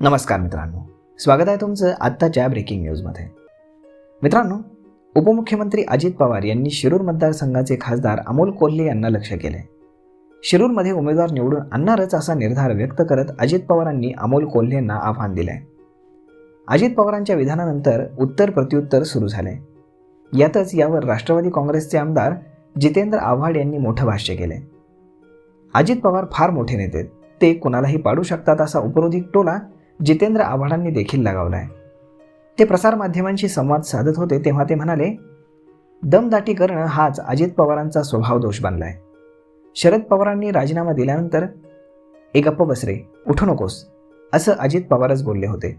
नमस्कार मित्रांनो. स्वागत आहे तुमचं आत्ताच्या ब्रेकिंग न्यूजमध्ये मित्रांनो उपमुख्यमंत्री अजित पवार यांनी शिरूर मतदारसंघाचे खासदार अमोल कोल्हे यांना लक्ष केले शिरूरमध्ये उमेदवार निवडून आणणारच असा निर्धार व्यक्त करत अजित पवारांनी अमोल कोल्हेंना आव्हान दिले अजित पवारांच्या विधानानंतर उत्तर प्रत्युत्तर सुरू झाले यातच यावर राष्ट्रवादी काँग्रेसचे आमदार जितेंद्र आव्हाड यांनी मोठं भाष्य केले अजित पवार फार मोठे नेते ते कुणालाही पाडू शकतात असा उपरोधिक टोला जितेंद्र आव्हाडांनी देखील लगावलाय. ते प्रसारमाध्यमांशी संवाद साधत होते तेव्हा ते म्हणाले दमदाटी करणं हाच अजित पवारांचा स्वभाव दोष बनलाय. शरद पवारांनी राजीनामा दिल्यानंतर ए गप्प बसरे उठू नकोस असं अजित पवारच बोलले होते.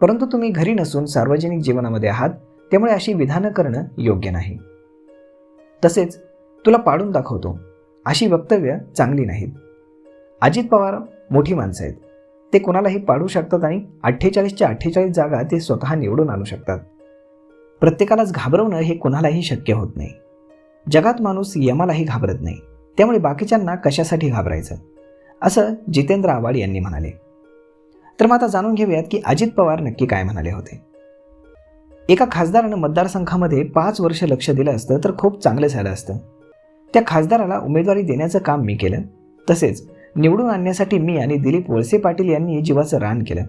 परंतु तुम्ही घरी नसून सार्वजनिक जीवनामध्ये आहात त्यामुळे अशी विधानं करणं योग्य नाही. तसेच तुला पाडून दाखवतो अशी वक्तव्य चांगली नाहीत. अजित पवार मोठी माणसं आहेत. ते कोणालाही पाडू शकतात आणि अठ्ठेचाळीसच्या अठ्ठेचाळीस जागा ते स्वतः निवडून आणू शकतात. प्रत्येकालाच घाबरवणं हे कोणालाही शक्य होत नाही. जगात माणूस यमालाही घाबरत नाही. त्यामुळे बाकीच्यांना कशासाठी घाबरायचं? असं जितेंद्र आव्हाड यांनी म्हणाले. तर मग आता जाणून घेऊयात की अजित पवार नक्की काय म्हणाले होते. एका खासदारानं मतदारसंघामध्ये पाच वर्ष लक्ष दिलं असतं तर खूप चांगलं झालं असतं. त्या खासदाराला उमेदवारी देण्याचं काम मी केलं. तसेच निवडून आणण्यासाठी मी आणि दिलीप वळसे पाटील यांनी जीवाचं रान केलं.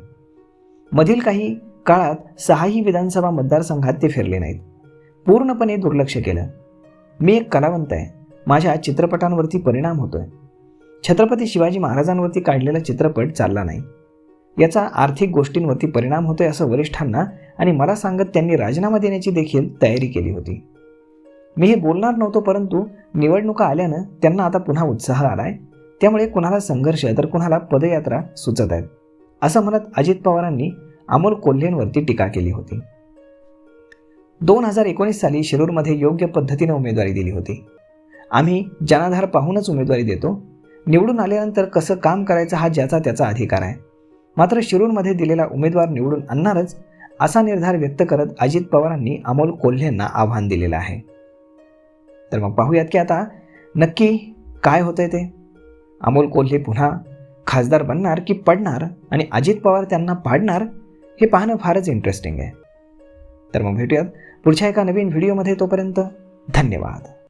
मधील काही काळात सहाही विधानसभा मतदारसंघात ते फिरले नाहीत. पूर्णपणे दुर्लक्ष केलं. मी एक कलावंत आहे. माझ्या चित्रपटांवरती परिणाम होतोय. छत्रपती शिवाजी महाराजांवरती काढलेला चित्रपट चालला नाही. याचा आर्थिक गोष्टींवरती परिणाम होतोय असं वरिष्ठांना आणि मला सांगत त्यांनी राजीनामा देण्याची देखील तयारी केली होती. मी हे बोलणार नव्हतो परंतु निवडणुका आल्यानं त्यांना आता पुन्हा उत्साह आलाय. त्यामुळे कुणाला संघर्ष तर कुणाला पदयात्रा सुचत आहेत. असं म्हणत अजित पवारांनी अमोल कोल्हेंवरती टीका केली होती. दोन हजार एकोणीस साली शिरूरमध्ये योग्य पद्धतीने उमेदवारी दिली होती. आम्ही जनाधार पाहूनच उमेदवारी देतो. निवडून आल्यानंतर कसं काम करायचं हा ज्याचा त्याचा अधिकार आहे. मात्र शिरूरमध्ये दिलेला उमेदवार निवडून आणणारच असा निर्धार व्यक्त करत अजित पवारांनी अमोल कोल्हेंना आव्हान दिलेलं आहे. तर मग पाहूयात की आता नक्की काय होतंय ते? अमोल कोल्हे पुन्हा खासदार बनणार की पडणार आणि अजित पवार त्यांना पाडणार हे पाहणं फारच इंटरेस्टिंग आहे. तर मग भेटूयात पुढच्या एका नवीन व्हिडिओमध्ये तोपर्यंत धन्यवाद.